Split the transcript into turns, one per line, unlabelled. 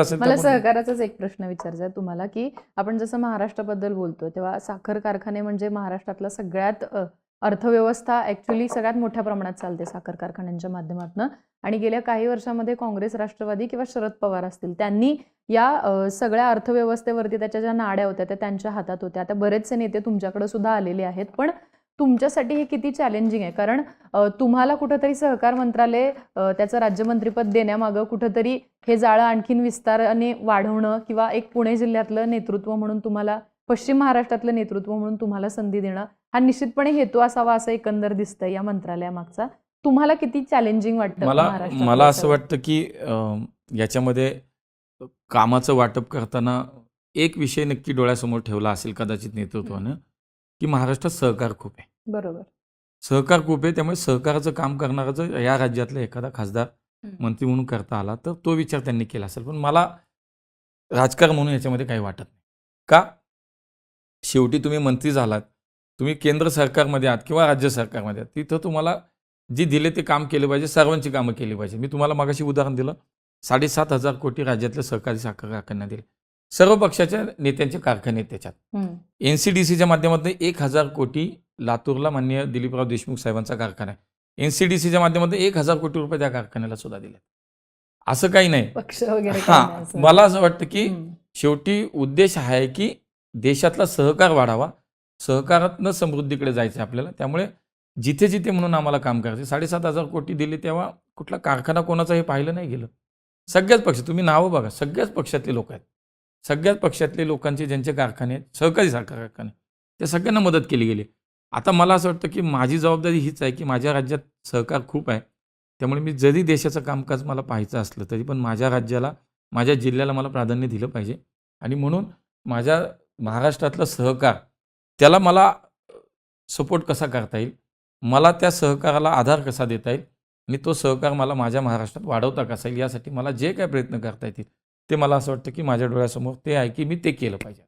असेल
मला सहकाराचाच एक प्रश्न विचारायचा आहे तुम्हाला की आपण जसं महाराष्ट्राबद्दल बोलतो तेव्हा साखर कारखाने म्हणजे महाराष्ट्रातला सगळ्यात अर्थव्यवस्था ऍक्च्युली सगळ्यात मोठ्या प्रमाणात चालते साखर कारखान्यांच्या माध्यमातून. आणि गेल्या काही वर्षामध्ये काँग्रेस राष्ट्रवादी किंवा शरद पवार असतील त्यांनी या सगळ्या अर्थव्यवस्थेवरती त्याच्या ज्या नाड्या होत्या त्या त्यांच्या हातात होत्या. आता बरेचसे नेते तुमच्याकडे सुद्धा आलेले आहेत पण तुमच्यासाठी हे किती चॅलेंजिंग आहे? कारण तुम्हाला कुठंतरी सहकार मंत्रालय त्याचं राज्यमंत्रीपद देण्यामागं कुठंतरी हे जाळं आणखीन विस्ताराने वाढवणं किंवा एक पुणे जिल्ह्यातलं नेतृत्व म्हणून तुम्हाला पश्चिम महाराष्ट्रातलं नेतृत्व म्हणून तुम्हाला संधी देणं हा निश्चितपणे हेतू असावा असं एकंदर दिसतं या मंत्रालयामागचा. तुम्हाला किती चॅलेंजिंग वाटतं
मला मला असं? वाटतं की याच्यामध्ये कामाचं वाटप करताना एक विषय नक्की डोळ्यासमोर ठेवला असेल कदाचित नेतृत्वानं की महाराष्ट्रात सहकार खूप आहे.
बरोबर.
सहकार खूप आहे त्यामुळे सहकाराचं काम करणारा जर या राज्यातला एखादा खासदार. मंत्री म्हणून करता आला तर तो विचार त्यांनी केला असेल. पण मला राजकारण म्हणून याच्यामध्ये काही वाटत नाही. का? शेवटी तुम्ही मंत्री झालात तुम्ही केंद्र सरकारमध्ये आहात किंवा राज्य सरकारमध्ये आहात तिथं तुम्हाला जी दिले ते काम केले पाहिजे सर्वांची कामं केली पाहिजे. मी तुम्हाला मागाशी उदाहरण दिलं साडेसात हजार कोटी राज्यातल्या सहकारी साखर कारखान्यांना दिले. सर्व पक्षाच्या नेत्यांचे कारखाने आहेत त्याच्यात. एन सी डी सीच्या माध्यमातून एक हजार कोटी लातूरला माननीय दिलीपराव देशमुख साहेबांचा कारखाना आहे. एन सी डी सीच्या माध्यमातून एक हजार कोटी रुपये त्या कारखान्याला सुद्धा दिले असं काही नाही. हा. मला असं वाटतं की. शेवटी उद्देश आहे की देशातला सहकार वाढावा. सहकारातनं समृद्धीकडे जायचं आहे आपल्याला. त्यामुळे जिथे जिथे म्हणून आम्हाला काम करायचं साडेसात हजार कोटी दिले तेव्हा कुठला कारखाना कोणाचा हे पाहिलं नाही गेलं. सगळ्याच पक्ष तुम्ही नावं बघा सगळ्याच पक्षातले लोक आहेत. सगळ्याच पक्षातले लोकांचे ज्यांचे कारखाने आहेत सहकारी कारखाने त्या सगळ्यांना मदत केली गेली. आता मला असं वाटतं की माझी जबाबदारी हीच आहे की माझ्या राज्यात सहकार खूप आहे. त्यामुळे मी जरी देशाचं कामकाज मला पाहायचं असलं तरी पण माझ्या राज्याला माझ्या जिल्ह्याला मला प्राधान्य दिलं पाहिजे. आणि म्हणून माझ्या महाराष्ट्रातला सहकार त्याला मला सपोर्ट कसा करता येईल? मला त्या सहकाराला आधार कसा देता येईल? आणि तो सहकार मला माझ्या महाराष्ट्रात वाढवता कसा येईल? यासाठी मला जे काय प्रयत्न करता येतील ते मला असं वाटतं की माझ्या डोळ्यासमोर ते आहे की मी ते केलं पाहिजे.